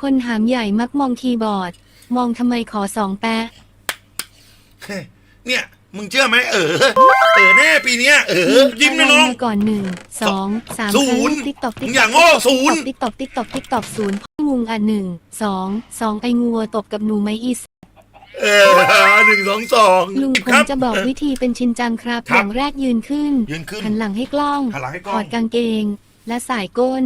คนหามใหญ่มักมองคีย์บอร์ด มองทำไมขอสองแปะ เนี่ย มึงเชื่อไหมเออ เออแน่ปีเนี้ยเออ ยิ้มนะน้องมาก่อนหนึ่งสองสามศูนย์ติ๊กตอกมึงอย่างโง่ศูนย์ ติ๊กตอกติ๊กตอกติ๊กตอกศูนย์พ่องูอะหนึ่งสองสองไองัวตบกับหนูไหมอีสเออหนึ่งสองสองลุงผคมรับจะบอกวิธีเป็นชินจังครับครัอบย่างแรกยืนขึ้นยืนขึ้น หันหลังให้กล้องหันหลังให้กล้ถองอดกางเกง และสายก้น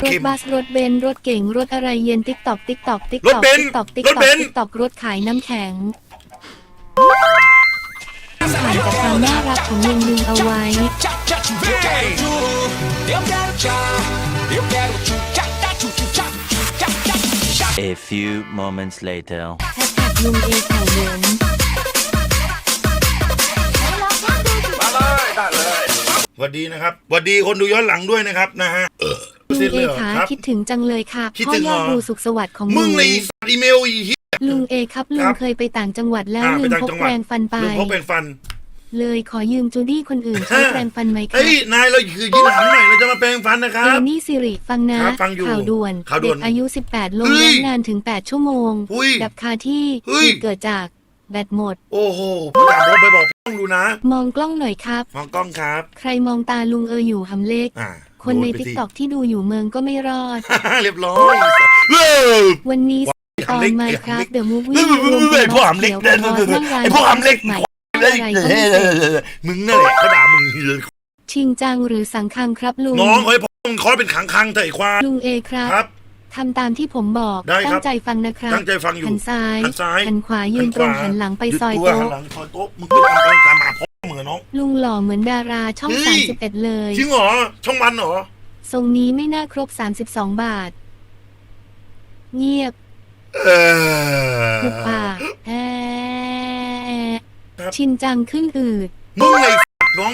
รเข้ถมบัสรถเบนซ์รถเก๋งรถอะไรเย็นติ๊กตอกติ๊กตอกติ๊กรตถอกเบนซ์ติ๊กตอกติ๊กรตถอกเบนซ์ ติ๊กตอกรถขายน้ำแข็งผ่านแต่ความน่ารักของลุงลุงเอาไว้ Eu quero tudo, eu quero tchau, eu quero tchu tchá tchá tchu tchu tchá tchá tchá tchá. A few moments later. แฮชแท็กลุงเอแถวเหลืองสวัสดีนะครับสวัสดีคนดูย้อนหลังด้วยนะครับนะฮะเออ ลุงเอเหรอขาครับ คิดถึงจังเลยค่ะคิดพ่อถึงยอดเหรอรูสุขสวัสดิ์ของมึงในสัตว์อีเมลอีเหี้ย ลุงเอครับลุคงรับเคยไปต่างจังหวัดแล้วอ่าลืไปมต่างพกจังหวัด แปรงฟันไป ลุงพกเป็นฟัน เลยขอยืมจูดี้คนอื่นใช้แปรงฟันไหมครัเฮ้ยนายเราคือยิ้มหันหน่อยเราจะมาแปลงฟันนะครัเอบ นี่สิริฟังนะ ครับฟังอยู่ข่าวด่วนข่าวด่เด็กอายุ 18 ลงเฮ้ยแรงนานถึง 8 ชั่วโมงอุ้ยดับคาที่เฮ้ย เหตุเกิดจากแบตหมด โอ้โหพี่ถามผมไปบอกป้องดูนะ มองกล้องหน่อยครับ มองกล้องครับ ใครมองตาลุงเอออยู่หำเล็ก อ่า คนในโดไปติ๊กสิตอกที่ดูอยู่เมืองก็ไม่รอด เรียบร้อยเว้ยวันนี้ตอนหำเล็กไมไอ้ครับหำเล็กเดอะมูฟเฮ้วี่ยเฮ้ยเฮ้ยเฮ้ยพวกหำเล็กเด้อเด้อเด้อเด้อไอ้พวกหำเล็ก ใหม่เฮ้ยอะไรเฮ้ก็ไม่ยเสร็จเฮ้ยมึงนั่นแหละเขาด่ามึงเลยชิงจังหรือสังคังครับลุงน้องเฮ้ยพ่อมึงคอยเป็นขังคังเถอะไอ้ควายลุงเอครับ ครับ ทำตามที่ผมบอก ได้ครับ ตั้งใจฟังนะครับ ตั้งใจฟังอยู่หันซ้าย หันซ้าย หันขวายืนตรงหันหลังไปซอยหดตัวโต๊ะ หันหลังซอยโต๊ะมึงไปทำไปตามหาพ่อ เหมือนน้อง ลุงหล่อเหมือนดาราช่อง เฮ้ย 31 เลย จริงเหรอ ช่องวันเหรอ ทรงนี้ไม่น่าครบ 32 บาท เงียบเออ หุบปากแอะครับ ชินจังขึ้นอืด มึงไอ้น้อง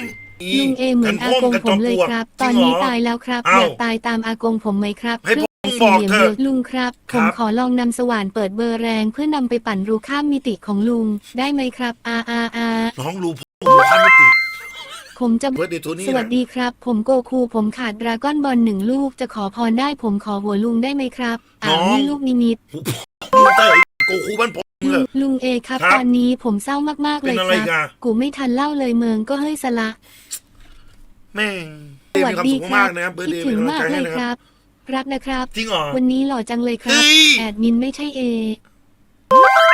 ลุงเอเหมือนอากงผมเลยครับ ตอนนี้ตายแล้วครับเอ้าอยากตายตามอากงผมไหมครับให้เครื่องผมสี่เหลี่ยมบอกเถเดีอะยวลุงครับ คผรับ มขอลองนำสว่านเปิดเบอร์แรงเพื่อนำไปปั่นรูข้ามมิติของลุงได้ไหมครับอาอาอา น้องรู้พ่ อมึงข้ามมิติผมจะเบิร์ดเดย์ตัวนี้สวัสนะดีครับ ผมโกคูผมขาดดราก้อนบอลหนึ่งลูกจะขอพรได้ผมขอหัวลุงได้ไหมครับอ้าวนี่ลูกนิมิตมึงเตยโกคูบ้านผมมึงเหรอลุงเอครับครับ ตอนนี้ผมเศร้ามากๆเป็เลนยอะไรครักันบกูไม่ทันเล่าเลยเมืองก็เฮ้ยสละแม่งสวัสดีมีความสุขครัมาบกนะครับเบิร์ดคิดเดย์ถึเป็นงกำลังมากใจเลให้ยนะคครับ รับ รักนะครับ จริงเหรอ วันนี้หล่อจังเลยครับ เฮ้ย แอดมินไม่ใช่เอ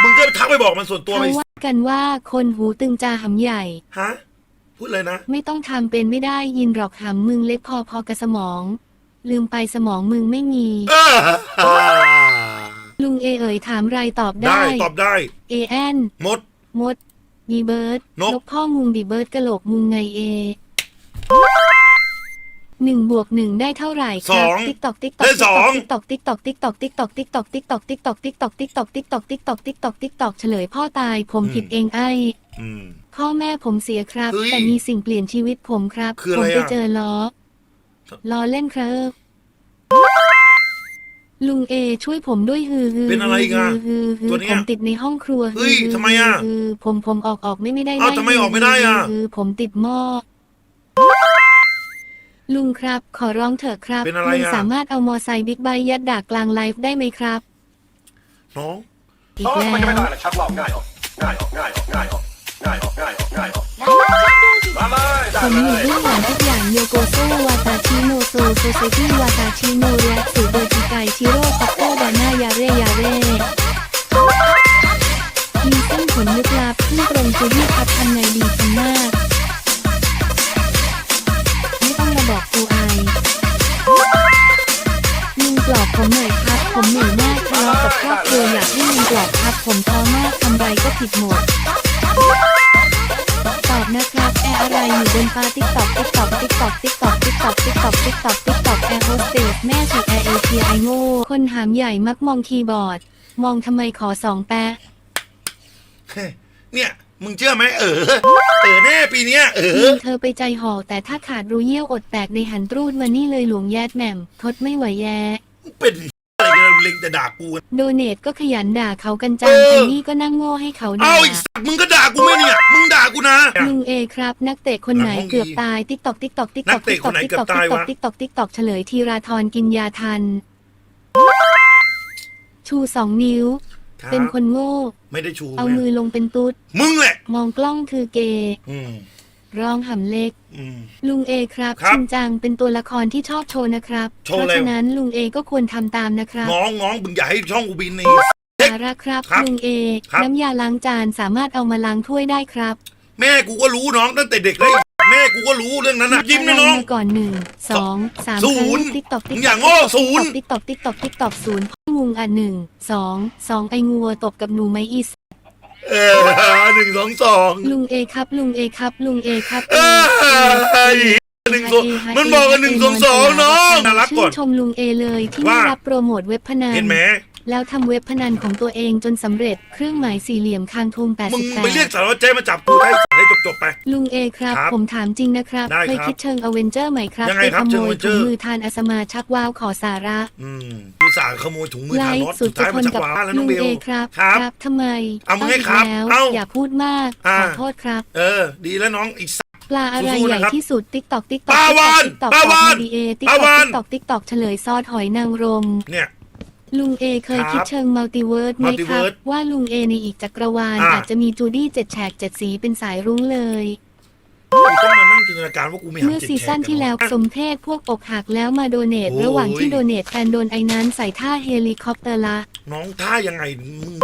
มึงก็ทักไปบอกมันส่วนตัวเขาไปว่า กันว่าคนหูตึงจาหำใหญ่ ฮะ พูดเลยนะ ไม่ต้องทำเป็นไม่ได้ยินหรอกหำมึงเล็กพอพอกับสมอง ลืมไปสมองมึงไม่มีเออลุงเอเอ๋ยถามไรตอบได้ได้ตอบได้เอแอนมด มดดีเบิร์ดนก พ่องูดีเบิร์ดกะโหลกงูไงเอ หนึ่งบวกหนึ่งได้เท่าไหร่คสรัอบงติ๊กตอกติ๊กตอกได้สองติ๊กตอกติ๊กตอกติ๊กตอกติ๊กตอกติ๊กตอกติ๊กตอกติ๊กตอกติ๊กตอกติ๊กตอกติ๊กตอกติ๊กตอกติ๊กตอกติ๊กตอกเฉลยพ่อตายผมผิดเองไอ้อืมพ่อแม่ผมเสียครับเฮ้ยแต่มีสิ่งเปลี่ยนชีวิตผมครับคืออะผไรมอะไปเจอล้อล้อเล่นครับลุงเอช่วยผมด้วยฮือฮือเป็นอะไรอีกอะฮือฮือตัวเนี้ยผมติดในห้องครัวเฮ้ยฮือทำไมอะฮือผมผมออกออกไม่ไม่ได้อ้าวทำไมออกไม่ได้อะฮือผมติดหม้อ ลุงครับ ขอร้องเถอะครับลุงสามารถเอามอไซค์บิ๊กไบยัดด่ากลางไลฟ์ได้ไหมครับ น้องอีกแล้วม่ไม่ได้หรอกชักว่าวง่ายออกง่ายออกง่ายออกง่ายออกง่ายออกง่ายออกง่ายออกมาเลยผไมอเลยู่เบื้องหลังทุกอย่างโยโกโซวาตาชิโนโซโซเซกิวาตาชิโนและสุโบจิไกชิโร่ปักโอบานายาเรยาเรมีเส้นผลลึกลับที่ตรงจุดที่พับทำในดีกันมาก ไม่ต้องมาบอกกูไอลุงปลอบผมหน่อยครับ ผมเหนื่อยมากทะเลาะกับครอบครัวอยากให้ลุงปลอบครับผมท้อมากทำไรก็ผิดหมดตอบนะครับแอร์อะไรอยู่บนฟ้าติ๊กตอกติ๊กตอกติ๊กตอกติ๊กตอกติ๊กตอกติ๊กตอกติ๊กตอกติ๊กตอกแอร์โฮสเตสแม่สีแอร์เอเชียไอโง่คนหามใหญ่มักมองคีย์บอร์ด มองทำไมขอสองแปะเฮ้ยเนี่ย มึงเชื่อไหมเออ เออแน่ปีเนี้ยเอยิองเธอไปใจห่อแต่ถ้าขาดรูเยี่ยวอดแตกในหันตรูดมานี่เลยหลวงแยดแหม่มทดไม่ไหวแย่เป็นอะไรกันเล็งแต่ด่ากู โดเนทก็ขยันด่าเขากันจังเออ แต่นี่ก็นั่งโง่ให้เขาด่าเอาไอ้สัตว์มึงก็ด่ากูไหมเนี่ย มึงด่ากูนะ ลุงเอครับ นักเตะคนไหนหลังห้องเกือบตายติ๊กตอกติ๊กตอกติ๊กตนัอกกเตะติ๊กตคอนกไหนติ๊กเกืตออบกตาติ๊ยกตอกวะ ติ๊กตอกติ๊กตอกเฉลยทีราธรกินยาทัน ชูสองนิ้ว รับ เป็นคนโง่ ไม่ได้ชูเอาแม่มือลงเป็นตุ๊ด มึงแหละ มองกล้องคือเกย์อืมร้องหำเล็ก อืม ลุงเอครับครับชินจังเป็นตัวละครที่ชอบโชว์นะครับ โชเพว์ราะอะไรฉะนั้นลุงเอก็ควรทำตามนะครับง้องง้องมึงอย่าให้ช่องกูบินนี่ สาระครับครับลุงเอ ครับ น้ำยาล้างจานสามารถเอามาล้างถ้วยได้ครับแม่กูก็รู้น้องตั้งแต่เด็กเลยแม่กูก็รู้เรื่องนั้นนะยิ้มนะน้อง มาก่อนหนึ่งสองสามศูนย์ติ๊กตอกมึงอย่างโง่ศูนย์ ติ๊กตอกติ๊กตอกติ๊กตอกศูนย์ งูอะหนึ่งสองสองไองัวตบกับหนูไหมอีสเออหนึ่งสองสองลุงเอครับ ลุงเอครับ ลุงเอครับเออหนึ่งสองมันบอกกันหนึ่งสองสองน้องน่ารักก่อนชื่นชมลุงเอเลยที่ว่าได้รับโปรโมทเว็บพนันเห็นไหม แล้วทำเว็บพนันของตัวเองจนสำเร็จ เครื่องหมายสี่เหลี่ยมคางทงมึงไปเรียก88 สารวัตรเจ๊มาจับกูได้ให้จบจบๆไป ลุงเอครับ ครับผมถามจริงนะครับ ได้เคยครับคิดเชิงอเวนเจอร์ไหมครับยังไงไปครับขเชิโมงย Avenger ถุงมือทานอาสมาชักว้าวขอสาระอืมกูสาห์ขโมยถุงมือไลทานฟ์รถสุสุดดจะท้ายทมันนชักกับว้าแล้วน้ลุองงเบลเอครับครับ ทำไมเอามึงให้กครับแล้วเอ้าอย่าพูดมากอ่า ขอโทษครับ เออ ดีแล้วน้องอีกสัก ปลาอะไรสู้ๆใหญ่นะครับที่สุดติ๊กตอกติ๊กตอกปลาวาฬติ๊กตอกปลาวาฬดีเอติ๊กปตลาอกวาฬติ๊กตอกติ๊กตอกเฉลยซอสหอยนางรม เนี่ย ลุงเอเคยครับคิดเชิงมัลติเวิร์สไหมครับ Multiverse ว่าลุงเอในอีกจักรวาลอ่าอาจจะมีจูดี้เจ็ดแฉกเจ็ดสีเป็นสายรุ้งเลยกูต้องมานั่งจินตนาการว่ากูไม่หาเมื่อจิตซีซั่นแขกที่แล้วอะสมเพศพวกอกหักแล้วมาโดเนทโอ้ยระหว่างที่โดเนทแฟนโดนไอ้นั้นใส่ท่าเฮลิคอปเตอร์ละ น้องท่ายังไงมึง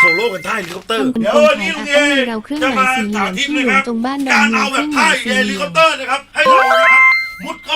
โซโล่กันท่าเฮลิคอปเตอร์ทำเป็นเดี๋ยวคนวันแขนี้นลุงอัเอพเราเครื่องจะหมายมาสี่เหลี่สายมธิตที่นะหลควรับงตรงบ้านดอการนเมือเอางแบเครื่บองหท่ามายเฮสี่เหลิลี่คยอปมเตอร์นะครับให้เรานะครับมุดเข้า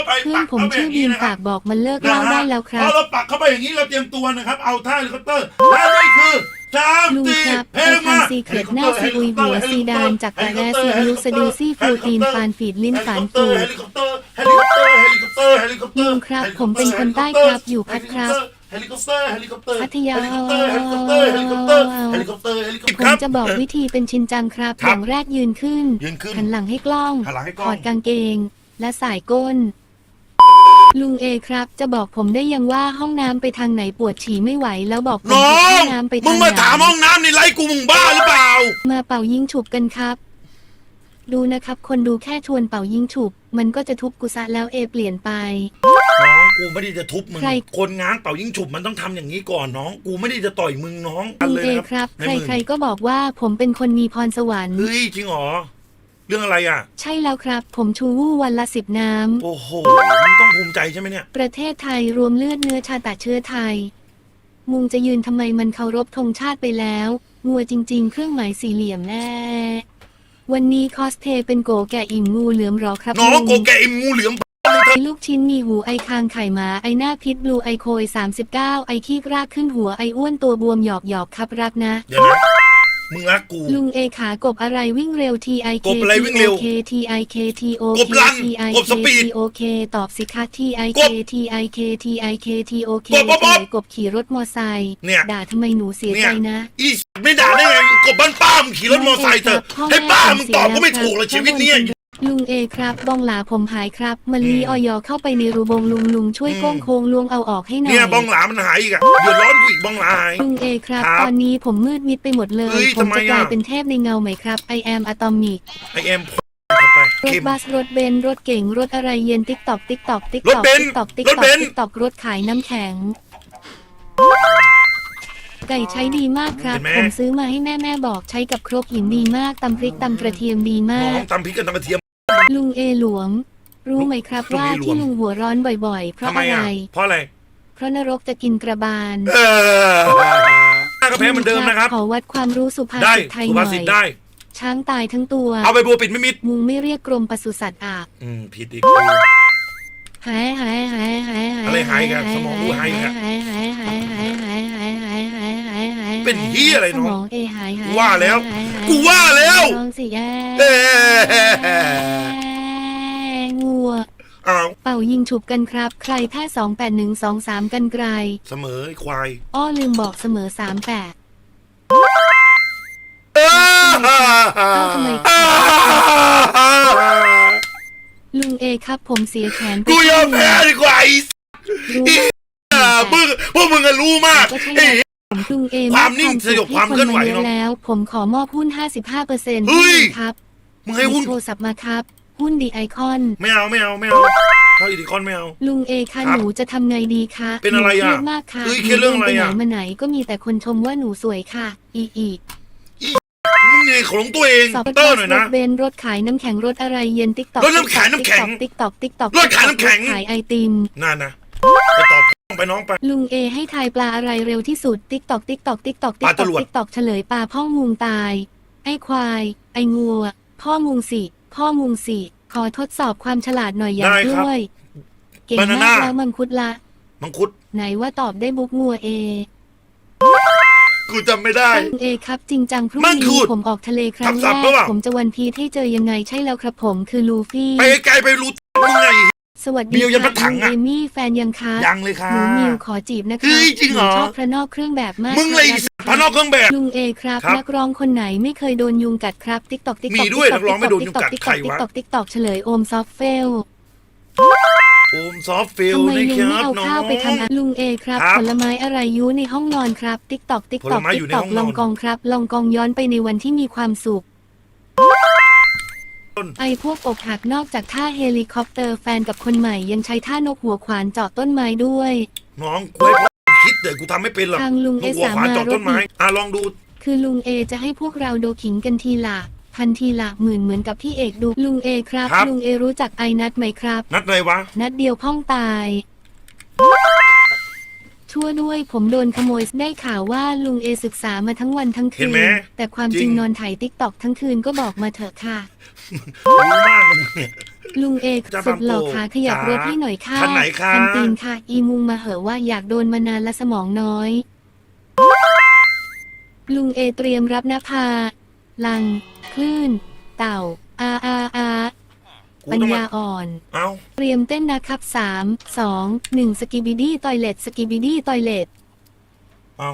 ไปเพื่อนผมปักชื่อบีมเข้าไปฝากบอกมันเลิกเล่าได้แล้วคพรัอบเราปักเข้าไปอย่างนี้เราเตรียมตัวนะครับ เอาท่าเฮลิคอปเตอร์และนี่คือสามลุงสี่ครับเพไปลงมาทำซีเครตหน้าซีอุยหัวซีดานจากกระแรซีอิ๊วสะดือซี่ฟูตีนฟานฝีดลิ้นฝานฟูเฮลิคอปเตอร์เฮลิคอปเตอร์เฮลิคอปเตอร์เฮลิคอปเตอร์ลุงครับผมเป็นคนใต้ครับอยู่พัทครับเฮลิคอปเตอร์เฮลิคอปเตอร์พัทยา เฮลิคอปเตอร์เฮลิคอปเตอร์เฮลิคอปเตอร์เฮลิคอปเตอร์เฮลิคอปเตอร์ผมจะบอกวิธีเป็นชินจังครับ ครัอบย่างแรกยืนขึ้นยืนขึ้นหันหลังให้กล้องหันหลังให้กล้ถองอดกางเกง และสายก้น ลุงเอครับ จะบอกผมได้ยังว่าห้องน้ำไปทางไหนปวดฉี่ไม่ไหวแล้วบอกผมน้อห้ง องน้ำไปมึทางงมาไหนถามห้องน้ำในไลฟ์กูมึงบ้าหรือเปล่า มาเป่ายิงฉุบกันครับ ดูนะครับ คนดูแค่ชวนเป่ายิงฉุบ มันก็จะทุบกุซะแล้วเอเปลี่ยนไป น้องกูไม่ได้จะทุบมึง ใคร คนง้างเป่ายิ่งฉุบมันต้องทำอย่างนี้ก่อนน้อง กูไม่ได้จะต่อยมึงน้องลุงเลยเอนะครับใครในมือใครๆก็บอกว่าผมเป็นคนมีพรสวรรค์ เฮ้ยจริงเหรอ เรื่องอะไรอะ ใช่แล้วครับ ผมชูวู่วันละสิบน้ำโอ้โหมึงต้องภูมิใจใช่ไหมเนี่ยประเทศไทยรวมเลือดเนื้อชาติเชื้อไทย มุงจะยืนทำไมมันเคารพธงชาติไปแล้ว งัวจริง ๆ เครื่องหมายสี่เหลี่ยมแน่วันนี้คอสเพลย์เป็นโกแก่อิ่มงูเหลือมหรอครับน้องลุโกแกอิมงูเหลือมมึงเถอะลูกชิ้นมีหูไอคางไข่หมาไอหน้าพิษบลูไอโคย 39 ไอขี้รากขึ้นหัวไออ้วนตัวบวมหยอกหยอกครับรักนะ เดี๋ยวนะ มึงรักกู ลุงเอขากบอะไรวิ่งเร็ว T I K กบอะไรวิ่งเร็ว T T I K T O กบ K ลัน T I กบส K ปีด T O K ตอบสิคะ T I ก K บ T I K T I K T O K กบกบกบเฉลยกบขี่รถมอไซค์เนี่ย ด่าทำไมหนูเสียเนี่ใจยนะอีสไม่ด่าได้ไงกบบ้านป้ามึงขี่รถมอเตอร์ไซค์เถอะพ่อแม่ให้ป้ามึงตอบเสียก็ไม่แล้วถูกเลยครับชีวิตเนี้ย ลุงเอครับบองหลาผมหายครับมันลีอืมออยเข้าไปในรูบงลุงลุงช่วยอืมโก้งโค้งลวงเอาออกให้หน่อยเนี่ยบ้องหลามันหายอีกอะเดือดร้อนกูอีกบ้องหลาหาย ลุงเอครับ ครับตอนนี้ผมมืดมิดไปหมดเลย เฮ้ยผมทำไมจะกลายอะเป็นเทพในเงาไหมครับ I am atomic ไอเอ็มเข้าไปรถเข้ม บัสรถเบนซ์รถเก๋งรถอะไรเย็นติ๊กตอกติ๊กตอกติ๊กรตถอกเบนซ์ติ๊กตอกติ๊กรตถอกเบนซ์ ติ๊กตอกรถขายน้ำแข็ง ไก่ใช้ดีมากครับ เห็นไหม ผมซื้อมาให้แม่แม่บอกใช้กับครกหินดีมากตำพริกตำกระเทียมดีมาน้อกงตำพริกกับตำกระเทียม ลุงเอหลวงรู้ไหมครับว่าที่ลุงหัวร้อนบ่อยๆ เพราะอะไรเพราะอะไร เพราะนรกจะกินกระบาลเออหน้าก็แพ้เหมือนเดิมนะครับ ขอวัดความรู้สุภาษิตไทยสุหภาน่อษิตได้ ย ช้างตายทั้งตัว เอาไปบัวปิดไม่มิด มุงไม่เรียกกรมปศุสัตว์อาบอืม ผิดอีก หายหายหายหายหายอะไรหายกันสมองกูหายกอะ หายหายหายหายหายหาย เป็นเหี้ยอะไรน้องสมองเอหายหายกูว่าแล้วหายหายกูว่าแล้วน้องสิแย่เอ๊ะงัวอ้าวเป่ายิงฉุบกันครับ ใครแพ้สองแปดหนึ่งสองสามกันไกล เสมอไอ้ควาย อ้อลืมบอกเสมอสามแปดเอ้าทำไมลุงเอครับผมเสียแขนไปกูยอมแพ้ดีกว่าไอ้รู้อีอ่ามึงพวกมึงก็รู้มากก็ใช่ไอ้ผมลุงเอความนิ่งสยบความเคลื่อนไหวเยเนอะอะแล้ว ผมขอมอบหุ้น 55เปอร์เซ็นต์เฮ้ย ครับมึงให้หุ้น โทรศัพท์มาครับ หุ้นดีไอคอน ไม่เอาไม่เอาไม่เอาเข้าอีดิคอนไม่เอา ลุงเอคะครับหนูจะทำไงดีคะเป็นอะไรหนูเครียดอะมากค่ะเฮ้ยเครียดเรื่องอะไรอะหนูเดินไปไหนมาไหนก็มีแต่คนชมว่าหนูสวยค่ะ อีอีกมึงเนี่ยของตัวเองสอบเตอร์หน่อยรนะ ถเบนซ์รถขายน้ำแข็งรถอะไรเย็นติ๊กต็อกรถน้ำขายน้ำแข็งติ๊กต็อกติ๊กต็อกรถขายน้ำแข็ง ขายไอติม นั่นนะ ไปตอบไปน้องไป ลุงเอให้ทายปลาอะไรเร็วที่สุด ติ๊กตอกติ๊กตอกติ๊กตอกติ๊ปลากตจอกรวดติ๊กตอกเฉลยปลาพ่องูตาย ไอ้ควาย ไอ้งัว พ่องูสิพ่องูสิขอทดสอบความฉลาดหน่อยอย่างได้ครับด้วย เก่ง Banana มากแล้วมังคุดละ มังคุด ไหนว่าตอบได้บุกงัวเอ กูจำไม่ได้ลุงเอครับ จริงจังพรุ่งมังคุนี้ดผมออกทะเลครั้งทับศัแรพท์ปะกวะผมจะวันพีทให้เจอยังไงใช่แล้วครับผมคือลูฟี่ ไปไกลไปรู้มึงไง สวัสเบีดียวยันค่ะพระถังลุงอะ เอมี่แฟนยังคะยังเลยค่ะ หนูมิวขอจีบนะคะเฮ้ยจริงเหรอ นูชอบพระนอกเครื่องแบบมากมึงเลยค่ะพระนอกเครื่องแบบ ลุงเอครับครับนักร้องคนไหนไม่เคยโดนยุงกัดครับติ๊กตอกติ๊กตมีอกด้วยนักร้องไม่โดนยุงกัดใครวะติ๊กตอกติ๊กตอกเฉลยโอมซอฟเฟลโอมซอฟต์ฟิลทำไมนะลุคงรัไม่บเอาน้องข้าวไปทำอะลุงเอครับครับผลไม้อะไรยุในห้องนอนครับติ๊กตอกติ๊กผตลอกไม้อติ๊ยู่กในตอห้กองนอน ลองกองครับ ลองกองย้อนไปในวันที่มีความสุข ไอพวกอกหักนอกจากท่าเฮลิคอปเตอร์แฟนกับคนใหม่ยังใช้ท่านกหัวขวานเจาะต้นไม้ด้วย น้องกูให้พ่อคิดแต่กูทำไม่เป็นหรอกทางลุงนเอกหัวขวานสามารถจอดต้นไม้รถอีกอะลองดู คือลุงเอจะให้พวกเราดูขิงกันทีละพันทีละหมื่นเหมือนกับพี่เอกดูลุงเอครับ ครับ ลุงเอรู้จักไอนัดไหมครับ นัดอะไรวะ นัดเดียวพ่องตาย ชั่วด้วย ผมโดนขโมยได้ข่าวว่าลุงเอศึกษามาทั้งวันทั้งคืเห็นน ไหมแต่ความจจริริง งนอนถ่ายติ๊กตอกทั้งคืนก็บอกมาเถอะค่ะ รู้มากเลยเนี่ย ลุงเอกจะสุดหล่อทำโปรขาขยับจ๋ารถให้หน่อยค่ะคันไหนคะ คันตีนค่ะ อีมุงมาเหอะว่าอยากโดนมานานและสมองน้อย ลุงเอเตรียมรับนภา ลัง คลื่น เต่า อาอาอากู ปัญต้องญามาอ่อน เอาเตรียมเต้นนะครับสามสองหนึ่งสกิบิดี้ตอยเลตสกิบิดี้ตอยเลตเอา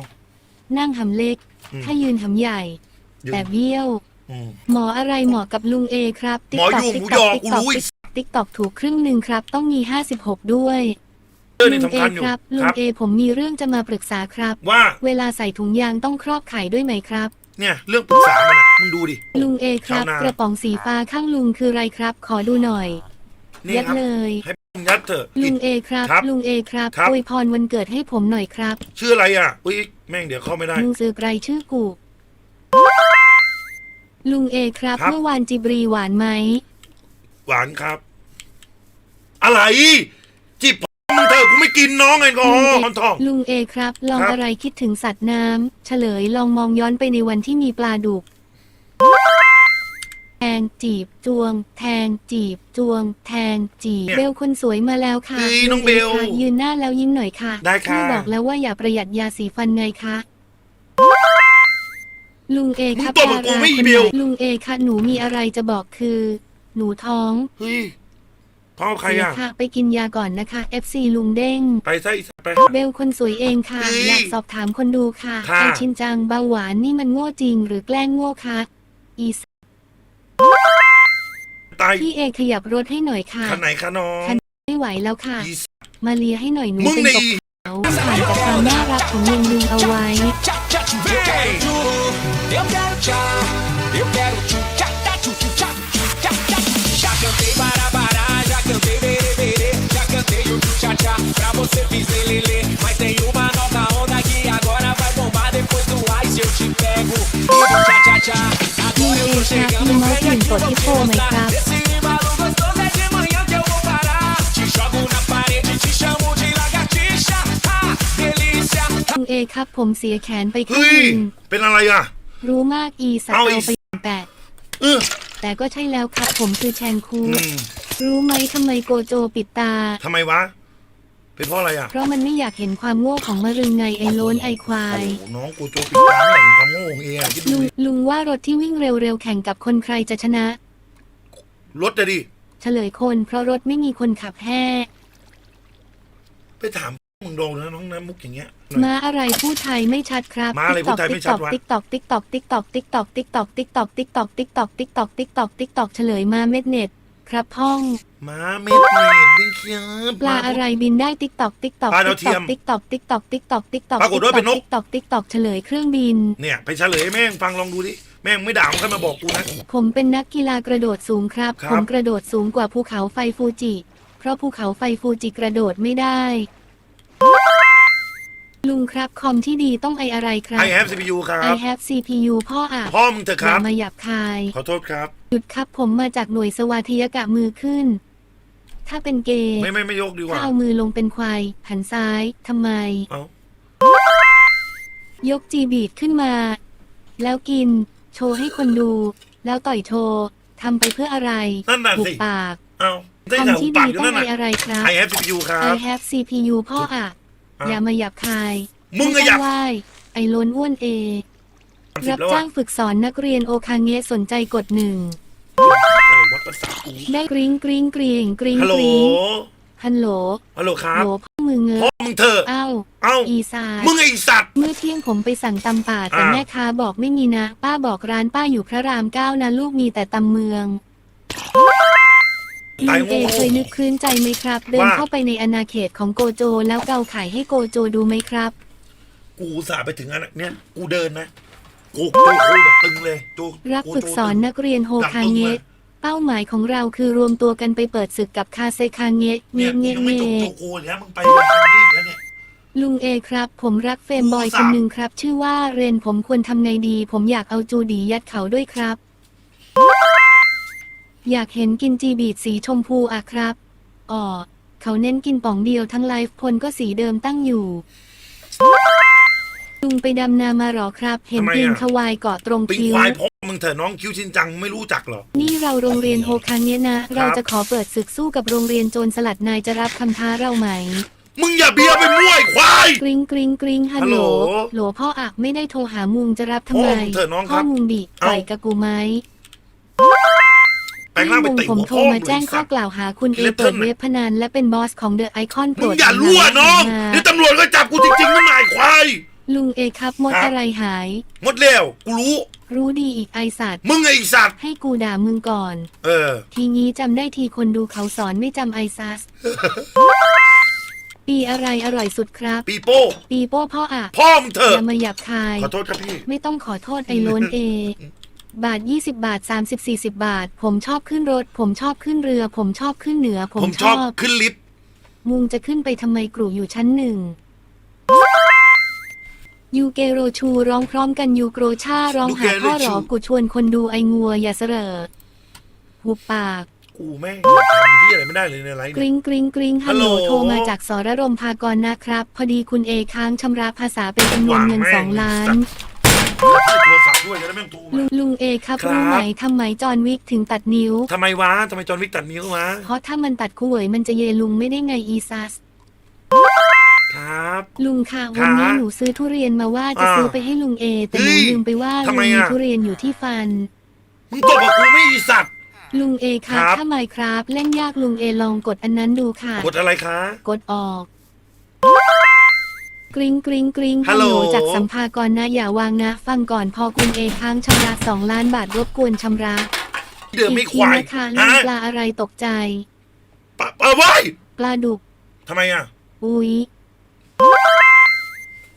นั่งหำเล็ก อืม ถ้ายืนหำใหญ่ ยืนแต่เบี้ยว อืม หมออะไรเหมาะกับลุงเอครับ หมออยู่หมูยอกูรู้อีกติ๊กตอกถูกครึ่งหนึ่งครับ ต้องมี56ด้วยเรื่องลุนี้งสำเอคัญอยู่ครับลุคงรับ เอผมมีเรื่องจะมาปรึกษาครับ ว่าเวลาใส่ถุงยางต้องครอบไข่ด้วยไหมครับ เนี่ยเรื่องปรึกษามันอะ มึงดูดิ ลุงเอครับ ชาวนา กระป๋องสีฟ้าข้างลุงคืออะไรครับ ขอดูหน่อย นี่ยัดครับ เลย ให้มึงยัดเถอะลุงเอครับ ครับ ลุงเอครับครับ อวยพรวันเกิดให้ผมหน่อยครับชื่ออะไรอะอุ้ยแม่งเดี๋ยวเข้าไม่ได้ ลุงซื้อไกรชื่อกูลุงเอครับ ครับ เมื่อวานจิบรีหวานไหมหวานครับ อะไร จิบมึงเถอะกูไม่กินน้องไงก่อนมันทอง ลุงเอครับ ลองครับ อะไรคิดถึงสัตว์น้ำเฉลยลองมองย้อนไปในวันที่มีปลาดุก แทงจีบจวง แทงจีบจวง แทงจีบเนี่ยเบลคนสวยมาแล้วค่ะเฮ้ยน้องเบลค่ะยืนหน้าแล้วยิ้มหน่อยค่ะได้ค่ะ พี่บอกแล้วว่าอย่าประหยัดยาสีฟันไงคะลุงเอครับมึงตบกับกูไม่ดาราคนเบลไหนลุงเอค่ะหนูมีอะไรจะบอกคือ หนูท้องเฮ้ยท้องใครเสียอะ ค่ะ ไปกินยาก่อนนะคะ FC ลุงเด้ง ไปซะอีสัตว์ไป เบลคนสวยเองค่ะ เฮ้ยอยากสอบถามคนดูค่ะค่ะ ไอชินจังเบาหวานนี่มันโง่จริงหรือแกล้งโง่คะ อีสตายพี่เอขยับรถให้หน่อยค่ะ คันไหนคะน้องคันไม่ไหวแล้วค่ะ อีสมาเลียให้หน่อยหนูมึงเป็นในตกเขาผ่านกับความน่ารักของยังดึงเอาไว้ Tchá, tchá, tchu, eu quero tchu, eu quero tchá, eu quero tchu, tchá, tchá, tchu, tchu, tchá, tchu, tchá, tchá. Já cantei barabará, já cantei berê, já cantei o tchu, tchá, tchá, pra você fiz lelê, mas tem uma nova onda te pego. E do tchá, tchá, tchá, agora eu tô chegando, vem aqui vou te mostrar. Esse embalo gostoso é de manhã que eu vou parar. Te jogo na parede, te chamo de lagartixa, ah, delícia. ลุงเอครับผมเสียแขนไปข้างเฮ้ย หนึ่งเป็นอะไรอะ รู้มากอีสัตว์เอาเอาอีไปแปดเออแต่ก็ใช่แล้วครับผมคือแชงคู อืมรู้ไหมทำไมโกโจปิดตา ทำไมวะ เป็นเพราะอะไรอะเพราะมันไม่อยากเห็นความโง่ของมะรึงไงไอโลนไอควายโอ้โหน้องกูโจปิดตาไม่เห็นความโง่ของเองอะคิดดูลุงดิลุงว่ารถที่วิ่งเร็วๆแข่งกับคนใครจะชนะ รถจะดิ เฉลยคนเพราะรถไม่มีคนขับแห่ไปถามมึงโดนนะน้องน้ำมุกอย่างเงี้ยม้าอะไรพูดไทยไม่ชัดครับม้าอะไรพูดไทยไม่ชัดวะ ติ๊กตอกติ๊กตอกติ๊กตอกติ๊กตอกติ๊กตอกติ๊กตอกติ๊กตอกติ๊กตอกติ๊กตอกติ๊กตอกติ๊กตอกเฉลยมาเม็ดเน็ต ครับพ่องม้าเม็ดเม็ดนี่เคียบ ปลาอะไรบินได้ติ๊กตอกติ๊กตอกปลาดาวเทียมติ๊กตอกติ๊กตอกติ๊กตอกติ๊กตอกปรากฏว่าเป็นนก ติ๊กตอกติ๊กตอกเฉลยเครื่องบิน เนี่ยไปเฉลยแม่งฟังลองดูดิแม่งไม่ด่ามึงขึ้นมาบอกกูนะ ผมเป็นนักกีฬากระโดดสูงครับ ครับ ผมกระโดดสูงกว่าภูเขาไฟฟูจิ เพราะภูเขาไฟฟูจิกระโดดไม่ได้ ลุงครับคอมที่ดีต้องไออะไรครับ I have CPU ครั I บ have CPU พ่ออะพ่อมึงเถอะคอย่ารับมาหยับคาย ขอโทษครับ หยุดครับผมมาจากหน่วยสวาทยกะมือขึ้น ถ้าเป็นเกย์ไม่ไม่ไม่ยกดีกถ้าว่าเอามือลงเป็นควาย หันซ้ายทำไม เอายกจีบีดขึ้นมา แล้วกิน โชว์ให้คนดู แล้วต่อยโชว์ทำไปเพื่ออะไรนั่นน่ะบุสิ กปากเอาได้แต่คำหูที่ปาดีกอยู่ต้อนั่งนไอน่ะ อะไรครับ I have CPU ครั I บ have CPU พ่ออะ อะ อย่ามาหยับคายมึงอะหยับไต้ไหว้ไอโลนอ้วนเอสิรับบแล้วจ้าอะงฝึกสอนนักเรียนโอคาเงะสนใจกดหนึ่งอะ ไรวะภาษากูได้กริ้งกริ้งกริ้งกริ้งฮัลโหล กริ้งฮัลโหลฮัลโหลครัโหบลพ่อมือเงพ่ออะมึงเถอะ เอ้าเอ้า อีสานมึงไอสัตว์ เมื่อเที่ยงผมไปสั่งตำป่าแต่อ่าแม่ค้าบอกไม่มีนะ ป้าบอกร้านป้าอยู่พระรามเก้านะลูกมีแต่ตำเมืองลุตายงเอโง่ เคยนึกคลื่นใจไหมครับ เดินว่า เข้าไปในอาณาเขตของโกโจแล้วเกาไข่ให้โกโจดูไหมครับ กูอุตสาห์ไปถึงอันนั้นเนี่ยกูเดินนะ กูโจโคแบบตึงเลยโจรับโจฝึกสอนตึงนักเรียนโฮดัคาตึงเงะ เลยเป้าหมายของเราคือรวมตัวกันไปเปิดศึกกับคาเซคาเงะเนี่เงะยกูเงะยังเงไม่จบโจะโกเลยนะมึงไปทางนี้อีกแล้วเนี่ย ลุงเอครับ ผมรักเฟรมบอยกูคสานมหนึ่งครับ ชื่อว่าเรนผมควรทำไงดี ผมอยากเอาจูดียัดเขาด้วยครับ อยากเห็นกินจีบีดสีชมพูอะครับอ๋อเขาเน้นกินป่องเดียวทั้งไลฟ์พลก็สีเดิมตั้งอยู่ ลุงไปดำนามาหรอครับ เห็นทำไมปีนอะขวายเกาะตรงปิงคิ้ว ควายพ่อมึงเถอะน้องคิวชินจังไม่รู้จักเหรอ นี่เราโรงเรียนโฮคังเนี้ยนะ เราจะขอเปิดศึกสู้กับโรงเรียนโจรสลัดนายจะรับคำท้าเราไหม มึงอย่าเบียร์ไปมั่วไอ้ควาย กริงกริงกริงฮัลโหล ฮัลโหลโหลพ่ออะไม่ได้โทรหามุงจะรับทำไมพ่อมึงเถอะน้องครับพ่อมุงดิเอ้าต่อยกับกูไหมแปลงร่างไปมุงเตะผมหัวโทรพ่อมึมางแจ้งไอ้ข้อสัตว์กล่าวหาคุณเอเล็บเทิเปิลดน่ะเว็บพนันและเป็นบอสของเดอะไอคอนโปรมึงดอย่ารั่วน้องมาเดี๋ยวตำรวจก็จับกูจริงๆนั่นนายควาย ลุงเอครับมดครับอะไรหาย หมดแล้วกูรู้ รู้ดีอีกไอสัตว์ มึงไอ้สัตว์ ให้กูด่ามึงก่อน เออ ทีนี้จำได้ทีคนดูเขาสอนไม่จำไอซัส ปีอะไรอร่อยสุดครับ ปีโป้ ปีโป้พ่ออะพ่อมึงเถออะย่ามาหยับคาย ขอโทษครับพี่ ไม่ต้องขอโทษไอโลนเอ บาท 20 บาท 30 40 บาท ผมชอบขึ้นรถ ผมชอบขึ้นเรือ ผมชอบขึ้นเหนือ ผผมมชชออบ บขึ้นลิฟต์ มุงจะขึ้นไปทำไมกรูอยู่ชั้นหนึ่ง ยูเกโรชูร้องพร้อมกันยูโกรชาร้องหาพ่อหรอกูชวนคนดูไองัวอย่าเสรอหุบปาก กูแม่งทำที่อะไรไม่ได้เลยในไลฟ์กเนี่ยริงกริงกริงฮัลโหลฮัลโหลโทรมาจากสรรมพากรนะครับ พอดีคุณเอค้างชำระภาษาเป็นจำนวนเงินวางแม่งสองล้านรับโทรศัพท์ด้วยจะได้ไม่ต้องโทรลุมางลุงเอครับครับรู้ไหมทำไมจอห์นวิกถึงตัดนิ้วทำไมวะทำไมจอห์นวิกตัดนิ้ววะเพราะถ้ามันตัดคู่เหวยมันจะเยลุงไม่ได้ไงอีซัสครับ ลุงค่ะวันนี้หนูซื้อทุเรียนมาว่าจะอ่าซื้อไปให้ลุงเอ แต่หนูเฮ้ยลืมไปว่าทำลุงไมมีอะทุเรียนอยู่ที่ฟัน มึงตบกับกูไม่อีสัตว์ ลุงเอค่ะครับถ้าไมครับเล่นยากลุงเอลองกดอันนั้นดูค่ะ กดอะไรคะ กดออก กริงกริงกริงฮัลโหลจากสัมภากรนะอย่าวางนะ ฟังก่อนพอคุณเอค้างชำระสองล้านบาทรบกวนชำระเดิมไม่อีกคทีวายนะคะลุฮะงปลาอะไรตกใจปะเออไว้ยปลาดุกทำไมอะ อุ๊ย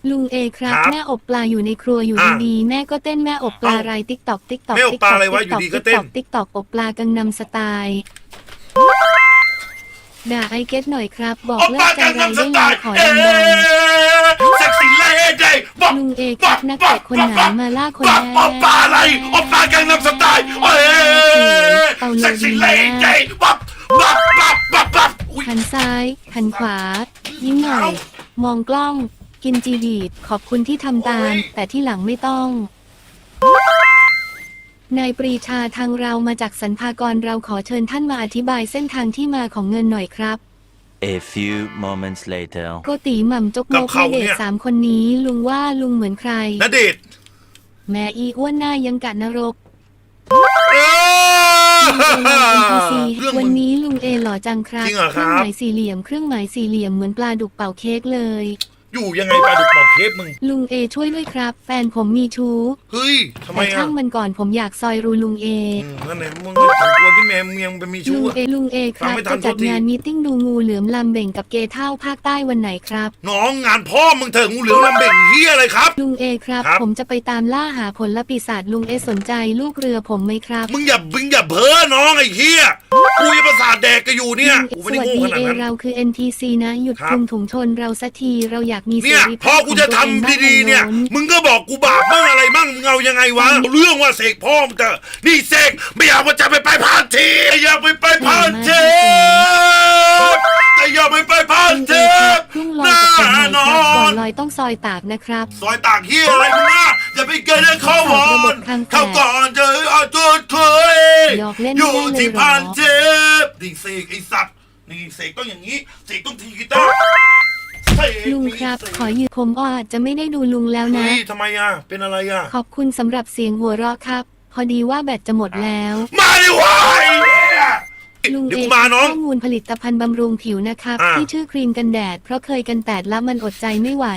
ลุงเอครับ ครับแม่อบปลาอยู่ในครัวอยู่อะดีๆแม่ก็เต้นแม่อบปลาเอ้าอะไรติ๊กตอกติ๊กตอกแม่อบปลาอะไรวะอยู่ดีก็เต้น ติ๊กตอกอบปลากังนำสไตล์ด่าไอเก็ตหน่อยครับ บอกออกเลิปากกใจกันไรนำสได้ไตเลยล์ขอเอ๊ดังะเซ็กซี่เลดี้บอกๆลุงเอครับนักเตะคนไหนมาล่าคนบอกแรบอกปลาอะไรออกปากกันนำสไตล์เอ๊ะเอาเลเซ็ยกซี่ดีเลมากดี้บอกบอกบอกบอกบอกอุ้ยหันซ้ายหันขวา ยิ้มหน่อย มองกล้อง กินจีบีดขอบคุณที่ทำตาม แต่ที่หลังไม่ต้อง นายปรีชาทางเรามาจากสรรพากรเราขอเชิญท่านมาอธิบายเส้นทางที่มาของเงินหน่อยครับ A few moments later. โกติหม่ำจกมกับกเขาณเดเนี่ชยสามคนนี้ลุงว่าลุงเหมือนใครณเดชน์แม่อีอ้วนหน้ายังกัดนรก เออซีเรื่องวัมึนง นี้ลุงเอหล่อจังครับจริงเหรอเคครับรื่องหมายสี่เหลี่ยมเครื่องหมายสี่เหลี่ยมเหมือนปลาดุกเป่าเค้กเลย อยู่ยังไงปลาดุกเป่าเค้กมึง ลุงเอช่วยด้วยครับ แฟนผมมีชู้เฮ้ยทำไมแต่อะช่างมันก่อนผมอยากซอยรูลุงเอ อืมนั่นแหละมึงก็สมควรที่แม่มึงยังไปมีลุชู้งอะ เอลุงเอครับฟังไม่ทัจะนจัดโทษที งานมีตติ้งดูงูเหลือมลำเบ่งกับเกเท่าภาคใต้วันไหนครับ น้องงานพ่อมึงเถอะงูเหลือมลำเบ่งเฮียอะไรครับ ลุงเอครับ ครับ ผมจะไปตามล่าหาผลปีศาจลุงเอสนใจลูกเรือผมไหมครับ มึงอย่ามึงอย่าเพ้อน้องไอ้เฮียกูยังประสาทแดกกันอยู่เนี่ยลุงกูเอไม่สได้วัสโง่ดีขนาดนั้นเอเราคือ NTC นะ หยุดครับคลุมถุงชนเราสักทีเราอยากมีเสเนี่ยรีพอภาพกูจะทำของตัวเองดีๆเนี่ยบ้างมึงก็บอกกูบาปบ้างอะไรบ้างมึงเอายังไงวะเรื่องว่าเสกพ่อมึงเถอะนี่เสกไม่อยากว่าจะไปไปพานทีอยากไปไปพานเทพแต่อยากไปไปพานลุงเทเอครัพบพรุ่งลอยกับผมไหนนอครับก่อนนลอยต้องซอยตากนะครับ ซอยตากเฮียอะไรมึงนะอย่าไปเกินเรื่องข้าวหวานเข้าก่อนเจอเอาจุดเคยหยอกเล่นอยู่ไม่ได้เลยที่เหรอพานเทพนี่เสกไอ้สัตว์นี่เสกต้องอย่างนี้เสกต้องทีกีตาร์เสก ลุงครับ ขอยืมผมอาจจะไม่ได้ดูลุงแล้วนะ เฮ้ยทำไมอะ เป็นอะไรอะ ขอบคุณสำหรับเสียงหัวเราะครับ พอดีว่าแบตจะหมดแล้ว มาดิวะไอ้เนี่ยลุงเดี๋ยวเอกูมาน้อง ข้อมูลผลิตภัณฑ์บำรุงผิวนะครับ อ่า ที่ชื่อครีมกันแดด เพราะเคยกันแดดแล้วมันอดใจไม่ไหว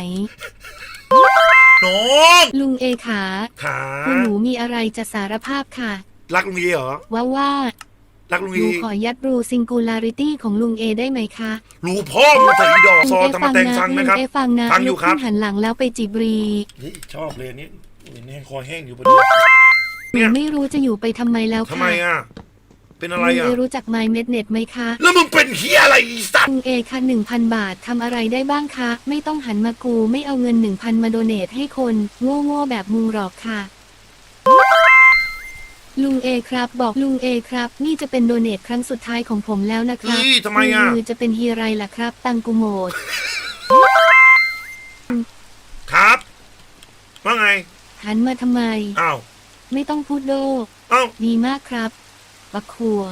น้องลุงเอขา ขาคุณหนูมีอะไรจะสารภาพค่ะ รักลุงเอเหรอ ว่าว่า รักลุงหเอนูขอยัดรูซิงคูลาริตี้ของลุงเอได้ไหมคะรู้พ่อมึงใส่อีดอกซอลุทำมาแตงซังลุนะครับ เอฟังนะฟังอยู่ลุกครับขึ้นหันหลังแล้วไปจีบรีเฮ้ยชอบเลยอันนี้อันนี้คอแห้งอยู่พอดีหนูไม่รู้จะอยู่ไปทำไมแล้วทำค่ะไมอะ เป็นอะไรลุงอะเอรู้จักไมเม็ดเน็ตไหมคะแล้วมึงเป็นเฮียอะไรอีสัตว์ลุงเอค่ะหนึ่งพันบาททำอะไรได้บ้างคะ ไม่ต้องหันมากูไม่เอาเงินหนึ่งพันมาโดเนทให้คน โง่โง่ๆแบบมุงหรอกค่ะ ลุงเอครับบอกลุงเอครับ นี่จะเป็นโดเนทครั้งสุดท้ายของผมแล้วนะครับเฮ้ยทำไมอะ มือจะเป็นเฮียไรล่ะครับ ตังกูโหมด ครับ ว่าไง หันมาทำไม อ้าว ไม่ต้องพูดโดอ้าว ดีมากครับ บักขัว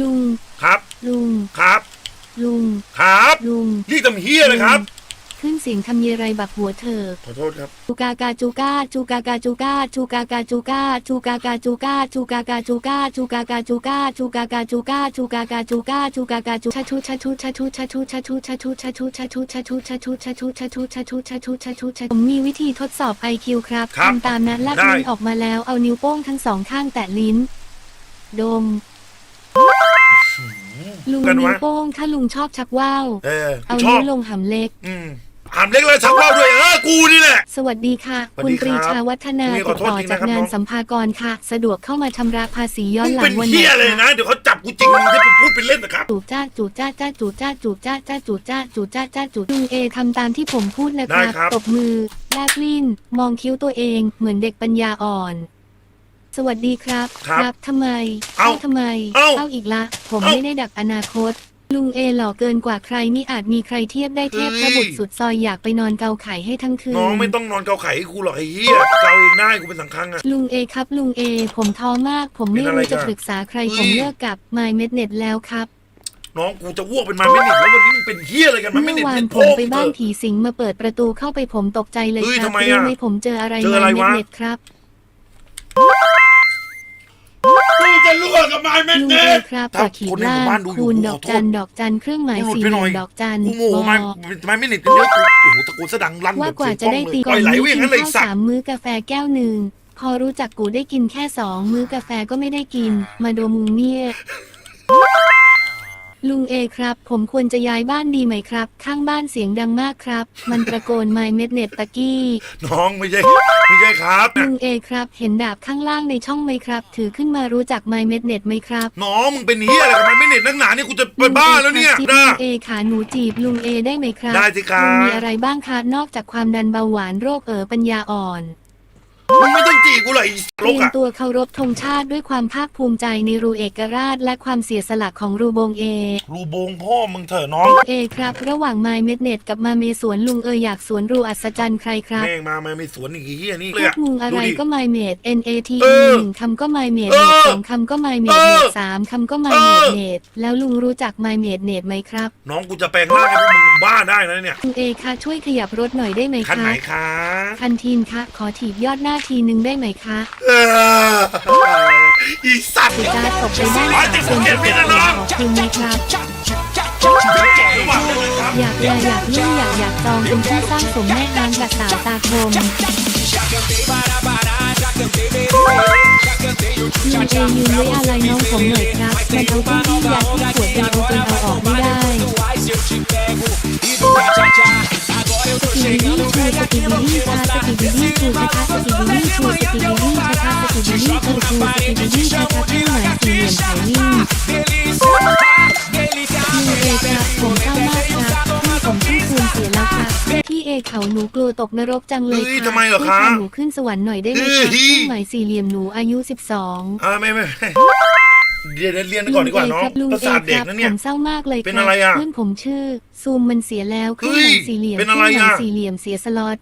ลุง ครับ ลุง ครับ ลุง ครับ ลุงนี่ทำเฮียเลยครับ ขึ้นเสียงทำเยไรบักหัวเธอ ขอโทษครับ จูกากาจูกาจูกากาจูกาจูกากาจูกาจูกากาจูกาจูกากาจูกาจูกากาจูกาจูกากาจูกาจูกากาจูกาจูกากาจูชะชุชะชุชะชุชะชุชะชุชะชุชะชุชะชุชะชุชะชุชะชุชะชุชะชุชะชุชะชุชะผมมีวิธีทดสอบ IQ ครับครับ ทำตามนะลักได้ลิ้นออกมาแล้วเอานิ้วโป้งทั้งสองข้างแตะลิ้น ดม ลุงกันนิ้ววะโป้งถ้าลุงชอบชักว่าวเออเอาชอนิ้วบลงหำเล็ก อืม ถามเล็กเลยชักว่าวด้วยเออกูนี่แหละ สวัสดีค่ะ สวัสคุณดีปรีครับชาวัฒนาคุณมีขติอดโทษต่อจริงจากนะครับงานน้อง สัมภากรค่ะ สะดวกเข้ามาชำระภาษีย้อมึนงหลัเป็งนวันไหนเฮียเลยคะนะ เดี๋ยวเขาจับกูจริงมึงจะไปพูดเป็นเล่นนะครับ จูจ้าจูจ้าจ้าจูจ้าจูจ้าจ้าจูจ้าจูจ้าจ้าจูลุงเอทำตามที่ผมพูดนะคได้รับครับ ตบมือแลบลิ้น มองคิ้วตัวเอง เหมือนเด็กปัญญาอ่อน สวัสดีครับครับทำไมเอ้าทำไมเอ้าอีกละ ผมเอ้า ไม่ได้ดักอนาคต ลุงเอหล่อเกินกว่าใครมิอาจมีใครเทียบได้เทพเฮ้พยระบุตรสุดซอยอยากไปนอนเกาไข่ให้ทั้งคืนน้องไม่ต้องนอนเกาไข่ให้กูหรอกไอ้เฮียเกาเองได้กูเป็นสังคังอะลุงเอครับ ลุงเอ ผมท้อมาก ผมไม่เป็นอะไรรู้จะกันปรึกษาใครเฮ้ยผมเลิกกับ My m e d n e t แล้วครับน้องกูจะอ้วกเป็นมันไม่หนิแล้ววันนี้มึงเป็นเฮียอะไรกันมันไม่เมื่หนิอวานเป็นผพ่อมมึไปงบ้านเถอะผีสิงมาเปิดประตูเข้าไปผมตกใจเลยเฮ้ยครับทำไมรู้อะไหมผมเจออะไรเจออะไร My วะ m e d n e t ครับ กูจะล่วงกับไม้เม็ดลุงเน็เอตครับถ้าต่อขีดคนในหล่ามู่งบ้านดูอยู่คูณกูดขออกโทจัษนดอกจันเครื่องหมายกูหลุดสี่ไปเหหน่ลี่อยยมดอกจันกูโง่บไม้อกไม้ไม่หนิกันเยอะกูโอ้โหตะโกนซะดังลั่นว่ากว่าจะได้ตีปก่ล่ออนยไหลนี้เวิ่งกินงั้นเลยข้าวสัตสาว์มมื้อกาแฟแก้วหนึ่งพอรู้จักกูได้กินแค่สองมื้อกาแฟก็ไม่ได้กิน มาโดมุงเนี่ย ลุงเอครับ ผมควรจะย้ายบ้านดีไหมครับ ข้างบ้านเสียงดังมากครับ มันตะโกนไมเม็ดเน็ตตะกี้น้องไม่ใช่ไม่ใช่ครับ ลุงเอครับ เห็นดาบข้างล่างในช่องไหมครับ ถือขึ้นมารู้จักไมเม็ดเน็ตไหมครับน้องมึงเป็นเฮียอะไรกับไม้ไม่เน็ตนักหนาเนี่ยกูจะไปบ้าแล้วเนี่ยลุงนะเอขาหนูจีบลุงเอได้ไหมครับได้สิครับ ลุงมีอะไรบ้างคะนอกจากความดันเบาหวานโรคเอ๋อปัญญาอ่อน มึงไม่ต้องจีกูเลยไอ้เตลรีกยมอะตัวเคารพธงชาติด้วยความภาคภูมิใจในรูเอกราช และความเสียสละของรูบงเอ รูโบงพ่อมึงเถอะน้องเอครับ ระหว่างไมเม็ดเน็ตกับมาเมสวนลุงเอออยากสวนรูอัศจรรย์ใครครับแม่งมามามีสวนอีกเฮียนี่พเลยวกอะมุงอะไรดูดิก็ไมเมด N A T เอ E อหนึ่งคำก็ไมเมดเอเน็ตอสองคำก็ไมเมดเออเน็ตสามคำก็ไมเมดเน็ตแล้วลุงรู้จักไมเมดเน็ตไหมครับน้องกูจะแปลงร่างให้พวกมึงบ้าได้นะเนี่ย ลุงเอคะช่วยขยับรถหน่อยได้ไหมคันคะไหนคะ คันทีนคะขอถีบยอดหน้าทีนึงได้ไหมคะเอออีสัตว์สุดาตกไปด้านไอ้ขวาที่เป็นเก็บไว้นะน้องขอบคุณนะครับ cha cha cha ระหว่างนั้นนะครับอยากลาอยากเลื่อนอยากอยากจองเป็นผู้สร้างสมแม่นางกับสาวตาคม Já cantei barabará, já cantei berê, já cantei o ยืนเองยืนไว้อะไรน้องผมหน่อยครับมันเอาที่ที่ยัดที่ขวดเป็นเอาเป็นเอาออกไม่ได้ พี่เอครับผมเศร้ามากครับพี่ผมชื่อคูณเสียแล้วครับพี่เอเขาหนูกลัวตกนรกจังเลยเฮ้ยค่ะทำไมเหรอช่วยคะพาหนูขึ้นสวรรค์หน่อยได้ไหมครับเฮ้ยเครื่องหมายสี่เหลี่ยมหนูอายุ 12อ่าไม่ไม่ไม่ เรียนเรียนก่อนดีกว่าน้องลุงประเอสาทคเด็กรับนะผเนี่ยมเศร้ามากเลยเป็นครับอะไรอะเพื่อนผมชื่อ ซูมมันเสียแล้วเครื่องหเฮ้มายยสี่เหลี่ยมเป็นเคอะรื่ไรองหมายอะสี่เหลี่ยมเสียสล็อต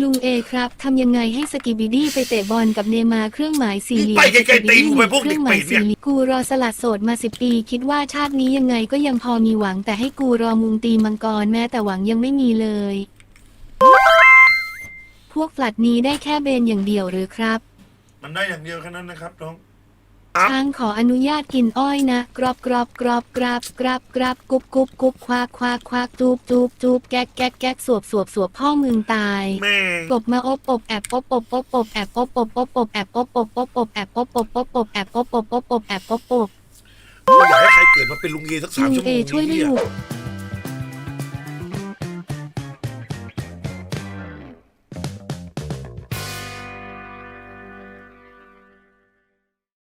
ลุงเอครับทำยังไงให้สกิบิดี้ไปเตะบอลกับเนมาร์เครื่องหมายสี่เหลี่ยมไปไกลๆตีกูไปพวกเครื่องหมายเด็กเป็ดเนี่ยสี่เหลี่ยมกูรอสลัดโสดมาสิบปี คิดว่าชาตินี้ยังไงก็ยังพอมีหวังแต่ให้กูรอมุงตีมังกรแม้แต่หวังยังไม่มีเลย พวกแฟลตนี้ได้แค่เบนอย่างเดียวหรือครับ มันได้อย่างเดียวแค่นั้นนะครับน้อง ช้างขออนุญาตกินอ้อยนะ กรอบกรอบกรอบกราบกราบกราบกุบกุบกุบควากควากควากจูบจูบจูบแก๊กแก๊กแก๊กสวบสวบสวบพ่อมึงตายแม่งกบมาอบอบแอบอบอบอบอบแอบอบอบอบอบแอบอบอบอบอบแอบอบอบอบอบแอบอบอบอบแอบอบอบกูอยากให้ใครเกิดมาเป็นลุงเอสักสามลุงชั่วโมเองช่วยด้วยเนี่ลูก